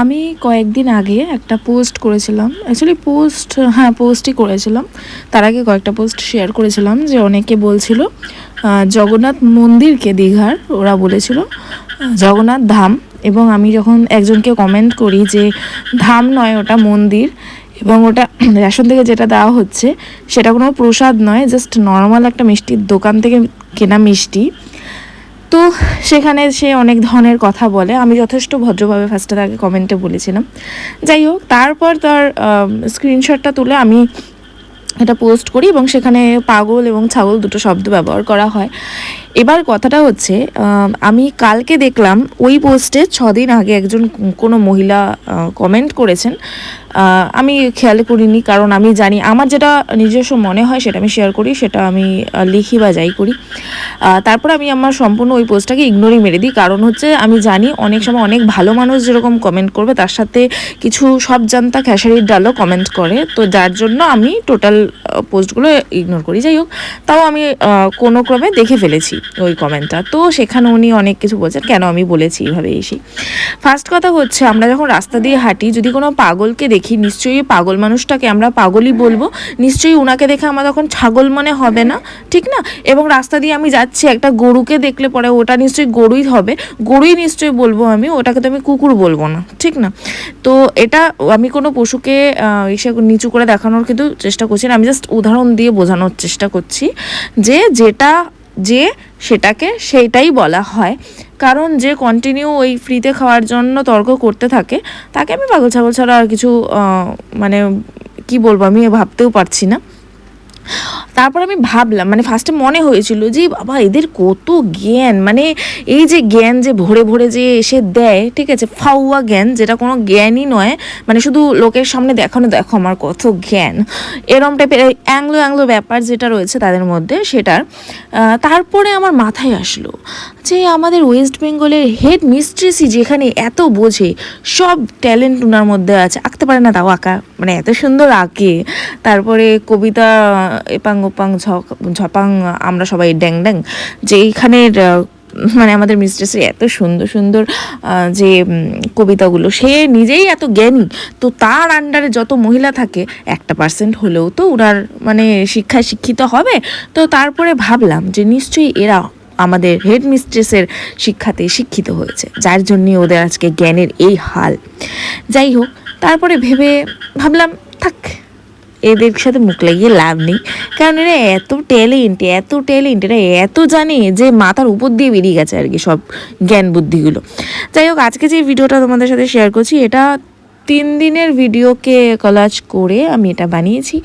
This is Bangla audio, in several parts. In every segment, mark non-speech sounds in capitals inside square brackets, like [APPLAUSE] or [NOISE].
আমি কয়েকদিন আগে একটা পোস্ট করেছিলাম। অ্যাকচুয়ালি পোস্ট হ্যাঁ পোস্টই করেছিলাম। তার আগে কয়েকটা পোস্ট শেয়ার করেছিলাম যে অনেকে বলছিল জগন্নাথ মন্দিরকে দীঘার, ওরা বলেছিল জগন্নাথ ধাম। এবং আমি যখন একজনকে কমেন্ট করি যে ধাম নয়, ওটা মন্দির, এবং ওটা [CLEARS THROAT] রেশন থেকে যেটা দেওয়া হচ্ছে, সেটা কোনো প্রসাদ নয় জাস্ট নর্মাল একটা মিষ্টির দোকান থেকে কেনা মিষ্টি। তো সেখানে সে অনেক ধরনের কথা বলে। আমি যথেষ্ট ভদ্রভাবে ফার্স্টে তাকে কমেন্টে বলেছিলাম। যাই হোক, তারপর তার স্ক্রিনশটটা তুলে আমি এটা পোস্ট করি এবং সেখানে পাগল এবং ছাগল দুটো শব্দ ব্যবহার করা হয়। এবার কথাটা হচ্ছে আমি কালকে দেখলাম ওই পোস্টে ছদিন আগে একজন কোনো মহিলা কমেন্ট করেছেন। আমি খেয়াল করিনি, কারণ আমি জানি, আমার যেটা নিজস্ব মনে হয় সেটা আমি শেয়ার করি, সেটা আমি লিখি বা যাই করি। তারপর আমি আমার সম্পূর্ণ ওই পোস্টটাকে ইগনোরই মেরে দিই, কারণ হচ্ছে আমি জানি অনেক সময় অনেক ভালো মানুষ যেরকম কমেন্ট করবে, তার সাথে কিছু সব জানতা খেসারির ডালও কমেন্ট করে। তো যার জন্য আমি টোটাল পোস্টগুলো ইগনোর করি। যাই হোক, তাও আমি কোনো ক্রমে দেখে ফেলেছি ওই কমেন্টটা তো সেখানে উনি অনেক কিছু বলছেন, কেন আমি বলেছি, এইভাবে এসে ফার্স্ট কথা হচ্ছে, আমরা যখন রাস্তা দিয়ে হাঁটি, যদি কোনো পাগলকে দেখি নিশ্চয়ই পাগল মানুষটাকে আমরা পাগলই বলব। নিশ্চয়ই ওনাকে দেখে আমার তখন ছাগল মনে হবে না, ঠিক না? এবং রাস্তা দিয়ে আমি যাচ্ছি, একটা গরুকে দেখলে পরে ওটা নিশ্চয়ই গরুই হবে। গরুই নিশ্চয়ই বলব আমি, ওটাকে তো আমি কুকুর বলব না, ঠিক না? তো এটা আমি কোনো পশুকে এসে নিচু করে দেখানোর কিন্তু চেষ্টা করছি না, আমি জাস্ট উদাহরণ দিয়ে বোঝানোর চেষ্টা করছি যে যেটা যে সেটাকে সেইটাই বলা হয়। কারণ যে কন্টিনিউ ওই ফ্রিতে খাওয়ার জন্য তর্ক করতে থাকে, তাকে আমি পাগল ছাগল ছাড়া আর কিছু মানে কি বলব আমি ভাবতেও পারছি না। তারপর আমি ভাবলাম মানে ফার্স্টে মনে হয়েছিল যে বাবা, এদের কত জ্ঞান? মানে এই যে জ্ঞান যে ভরে ভরে যে এসে দেয়, ঠিক আছে, ফাউয়া জ্ঞান, যেটা কোনো জ্ঞানই নয় মানে শুধু লোকের সামনে দেখানো, দেখো আমার কত জ্ঞান। এরম টাইপের অ্যাংলো অ্যাংলো ব্যাপার যেটা রয়েছে তাদের মধ্যে, সেটার। তারপরে আমার মাথায় আসলো যে, আমাদের ওয়েস্ট বেঙ্গলের হেড মিস্ট্রেসই যেখানে এত বোঝে, সব ট্যালেন্ট ওনার মধ্যে আছে। আঁকতে পারে না তাও আঁকা মানে এত সুন্দর আঁকে। তারপরে কবিতা এপাং ওপাং ঝপাং, আমরা সবাই ড্যাং ড্যাং যে এইখানের মানে আমাদের মিস্ট্রেসের এত সুন্দর সুন্দর যে কবিতাগুলো, সে নিজেই এত জ্ঞানী, তো তার আন্ডারে যত মহিলা থাকে, একটা পার্সেন্ট হলেও তো ওনার মানে শিক্ষায় শিক্ষিত হবে। তো তারপরে ভাবলাম যে নিশ্চয়ই এরা আমাদের হেড মিস্ট্রেসের শিক্ষাতে শিক্ষিত হয়েছে, যার জন্যই ওদের আজকে জ্ঞানের এই হাল। যাই হোক, তারপরে ভেবে ভাবলাম, থাক। এদের সাথে মুখ লাগিয়ে লাভ নেই। কারণ এরা এত ট্যালেন্ট এত ট্যালেন্ট এরা এত জানে যে মাথার উপর দিয়ে বেরিয়ে গেছে আর কি সব জ্ঞান বুদ্ধিগুলো। যাই হোক, আজকে যে ভিডিওটা তোমাদের সাথে শেয়ার করছি, এটা তিন দিনের ভিডিওকে কলাজ করে আমি এটা বানিয়েছি।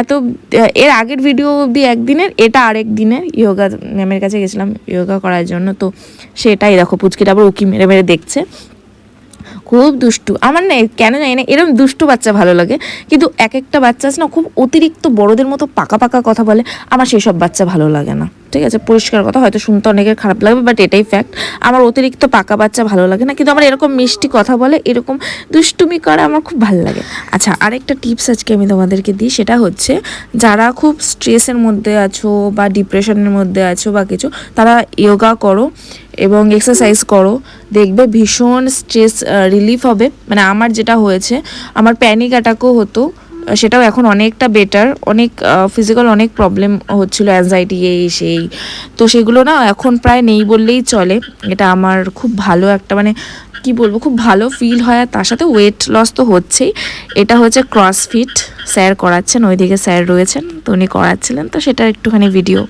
এত, এর আগের ভিডিও অবধি একদিনের, এটা আরেক দিনের। ইয়োগা ম্যামের কাছে গেছিলাম ইয়োগা করার জন্য, তো সেটাই দেখো, পুচকিটা আবার উকি মেরে মেরে দেখছে। খুব দুষ্টু। আমার না কেন জানি না এরকম দুষ্টু বাচ্চা ভালো লাগে। কিন্তু এক একটা বাচ্চা আছে না, খুব অতিরিক্ত বড়দের মতো পাকা পাকা কথা বলে, আমার সেই সব বাচ্চা ভালো লাগে না। ঠিক আছে, পরিষ্কার কথা, হয়তো শুনতে অনেকের খারাপ লাগবে বাট এটাই ফ্যাক্ট আমার অতিরিক্ত পাকা বাচ্চা ভালো লাগে না, কিন্তু আমার এরকম মিষ্টি কথা বলে, এরকম দুষ্টুমি করে আমার খুব ভালো লাগে। আচ্ছা আরেকটা টিপস আজকে আমি তোমাদেরকে দিই, সেটা হচ্ছে যারা খুব স্ট্রেসের মধ্যে আছো বা ডিপ্রেশনের মধ্যে আছো বা কিছু, তারা যোগা করো এবং এক্সারসাইজ করো। দেখবে ভীষণ স্ট্রেস রিলিফ হবে। মানে আমার যেটা হয়েছে, আমার প্যানিক অ্যাটাকও হতো। সেটাও এখন অনেকটা বেটার অনেক ফিজিক্যাল অনেক প্রবলেম হচ্ছিল অ্যাংজাইটি এই সেই। তো সেগুলো না এখন প্রায় নেই বললেই চলে। এটা আমার খুব ভালো একটা মানে কি বলব, খুব ভালো ফিল হয় আর তার সাথে ওয়েট লস তো হচ্ছেই। এটা হচ্ছে ক্রসফিট স্যার করাচ্ছেন, ওইদিকে স্যার রয়েছেন, তো উনি করাচ্ছিলেন, তো সেটা একটুখানি ভিডিও